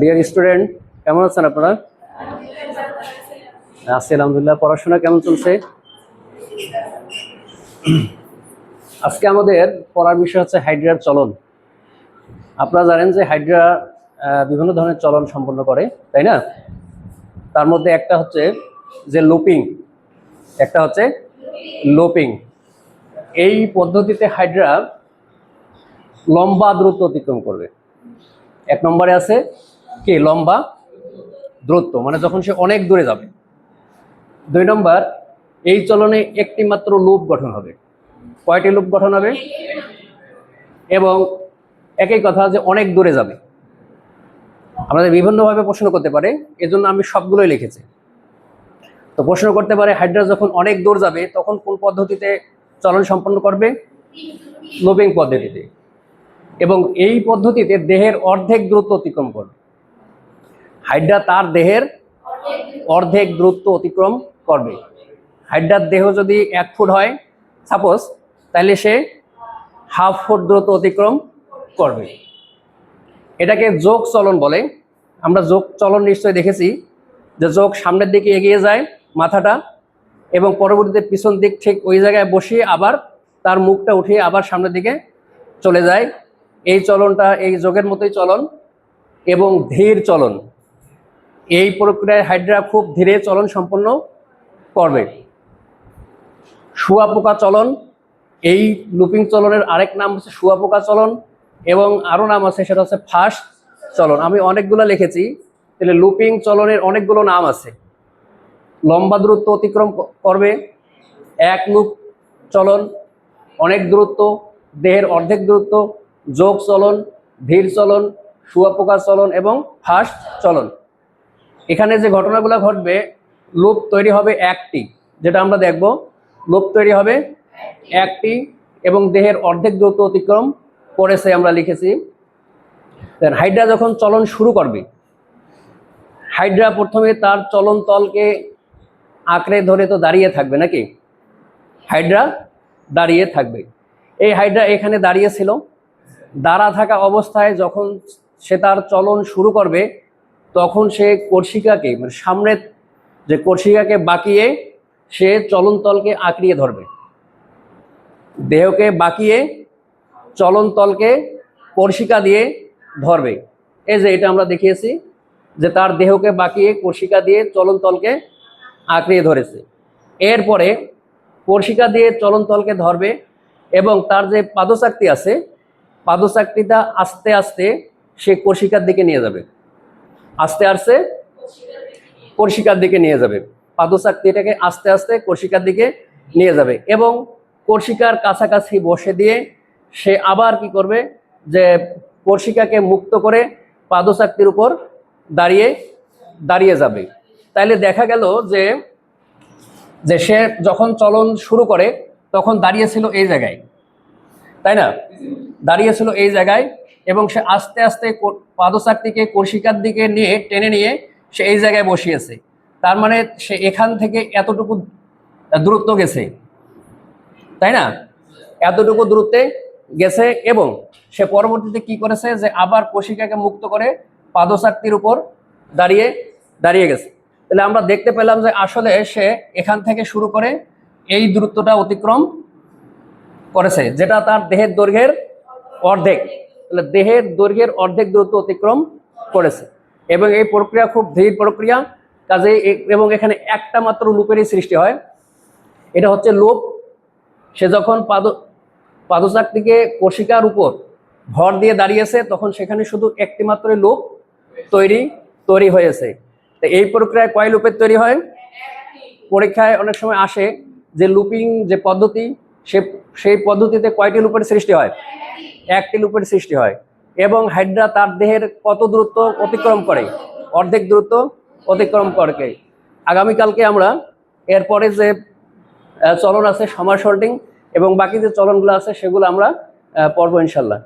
Dear student কেমন আছেন আপনারা? আছি, আলহামদুলিল্লাহ। পড়াশোনা কেমন চলছে? আজকে আমাদের পড়ার বিষয় হচ্ছে হাইড্রার চলন। আপনারা জানেন যে হাইড্রা বিভিন্ন ধরনের চলন সম্পন্ন করে, তাই না? তার মধ্যে একটা হচ্ছে যে লোপিং, একটা হচ্ছে লোপিং। এই পদ্ধতিতে হাইড্রা লম্বা দ্রুত অতিক্রম করবে। এক নম্বরে আছে কি? লম্বা দূরত্ব মানে যখন সে অনেক দূরে যাবে। দুই নম্বর, এই চলনে একটি মাত্র লুপ গঠন হবে। কয়টি লুপ গঠন হবে? এবং একই কথা যে অনেক দূরে যাবে। আমাদের বিভিন্নভাবে প্রশ্ন করতে পারে, এজন্য আমি সবগুলোই লিখেছি। তো প্রশ্ন করতে পারে, হাইড্রা যখন অনেক দূর যাবে, তখন কোন পদ্ধতিতে চলন সম্পন্ন করবে? লোপিং পদ্ধতিতে। এবং এই পদ্ধতিতে দেহের অর্ধেক দূরত্ব অতিক্রম করবে। হাইড্রা তার দেহের অর্ধেক দূরত্ব অতিক্রম করবে। হাইড্রার দেহ যদি এক ফুট হয় সাপোজ তাহলে সে হাফ ফুট দূরত্ব অতিক্রম করবে। এটাকে যোগ চলন বলে। আমরা যোগ চলন নিশ্চয়ই দেখেছি যে যোগ সামনের দিকে এগিয়ে যায় মাথাটা এবং পরবর্তীতে পিছন দিক ঠিক ওই জায়গায় বসিয়ে আবার তার মুখটা উঠিয়ে আবার সামনের দিকে চলে যায়। এই চলনটা, এই যোগের মতোই চলন এবং ধীর চলন। এই প্রক্রিয়ায় হাইড্রা খুব ধীরে চলন সম্পন্ন করবে। শুয়াপোকা চলন, এই লুপিং চলনের আরেক নাম হচ্ছে শুয়াপোকা চলন এবং আরও নাম আছে, সেটা হচ্ছে ফাস্ট চলন। আমি অনেকগুলো লিখেছি, তাহলে লুপিং চলনের অনেকগুলো নাম আছে। লম্বা দূরত্ব অতিক্রম করবে, এক লুপ চলন, অনেক দূরত্ব, দেহের অর্ধেক দূরত্ব যোগ চলন, ধীর চলন শুয়াপোকা চলন এবং ফাস্ট চলন। এখানে যে ঘটনাগুলো ঘটবে, লোপ তৈরি হবে একটি, যেটা আমরা দেখব। লোপ তৈরি হবে একটি এবং দেহের অর্ধেক দূরত্ব অতিক্রম করেছে আমরা লিখেছি। Then হাইড্রা যখন চলন শুরু করবে হাইড্রা প্রথমে তার চলন তলকে আঁকড়ে ধরে তো দাঁড়িয়ে থাকবে নাকি? হাইড্রা দাঁড়িয়ে থাকবে। এই হাইড্রা এখানে দাঁড়িয়ে ছিল। দাঁড়া থাকা অবস্থায় যখন সে তার চলন শুরু করবে, তখন সে কর্ষিকাকে মানে সামনের যে কর্ষিকাকে বাঁকিয়ে সে চলনতলকে আঁকড়িয়ে ধরবে। দেহকে বাঁকিয়ে চলনতলকে কর্ষিকা দিয়ে ধরবে। এই যে এটা আমরা দেখিয়েছি যে তার দেহকে বাঁকিয়ে কর্ষিকা দিয়ে চলনতলকে আঁকড়িয়ে ধরেছে। এরপরে কর্ষিকা দিয়ে চলনতলকে ধরবে এবং তার যে পাদচাকতি আছে পাদচাকতিটা আস্তে আস্তে সে কর্ষিকার দিকে নিয়ে যাবে। আস্তে আস্তে কর্ষিকার দিকে নিয়ে যাবে। পাদচাকতিটাকে আস্তে আস্তে কর্ষিকার দিকে নিয়ে যাবে এবং কর্ষিকার কাছাকাছি বসে দিয়ে সে আবার কি করবে যে কর্ষিকাকে মুক্ত করে পাদচাকতির উপর দাঁড়িয়ে দাঁড়িয়ে যাবে। তাইলে দেখা গেল যে যে সে যখন চলন শুরু করে তখন দাঁড়িয়েছিল এই জায়গায়। তাই না? দাঁড়িয়েছিল এই জায়গায় এবং সে আস্তে আস্তে কো- পাদচাকতিকে কর্ষিকার দিকে নিয়ে টেনে নিয়ে সে এই জায়গায় বসিয়েছে। তার মানে সে এখান থেকে এতটুকু দূরত্ব গেছে। তাই না? এতটুকু দূরত্বে গেছে এবং সে পরবর্তীতে কি করেছে যে আবার কোশিকাকে মুক্ত করে পাদচাকতির উপর দাঁড়িয়ে দাঁড়িয়ে গেছে। তাহলে আমরা দেখতে পেলাম যে আসলে সে এখান থেকে শুরু করে এই দূরত্বটা অতিক্রম করেছে, যেটা তার দেহের দৈর্ঘ্যের অর্ধেক। তাহলে দেহের দৈর্ঘ্যের অর্ধেক দূরত্ব অতিক্রম করেছে। এবং এই প্রক্রিয়া খুব ধীর প্রক্রিয়া কাজে এবং এখানে একটা মাত্র লুপেরই সৃষ্টি হয়। এটা হচ্ছে লোপ। সে যখন পাদ পাদচাকটিকে কোশিকার উপর ভর দিয়ে দাঁড়িয়েছে, তখন সেখানে শুধু একটি মাত্র লোপ তৈরি তৈরি হয়েছে। তো এই প্রক্রিয়ায় কয় লুপের তৈরি হয়? পরীক্ষায় অনেক সময় আসে যে লুপিং যে পদ্ধতি, সে সেই পদ্ধতিতে কয়টি লুপের সৃষ্টি হয়? একটি লুপের সৃষ্টি হয় এবং হাইড্রা তার দেহের কত দূরত্ব অতিক্রম করে? অর্ধেক দূরত্ব অতিক্রম করে আগামীকালকে আমরা এরপরে যে চলন আছে সমার শর্টিং এবং বাকি যে চলনগুলো আছে, সেগুলো আমরা পর্ব ইনশাল্লাহ।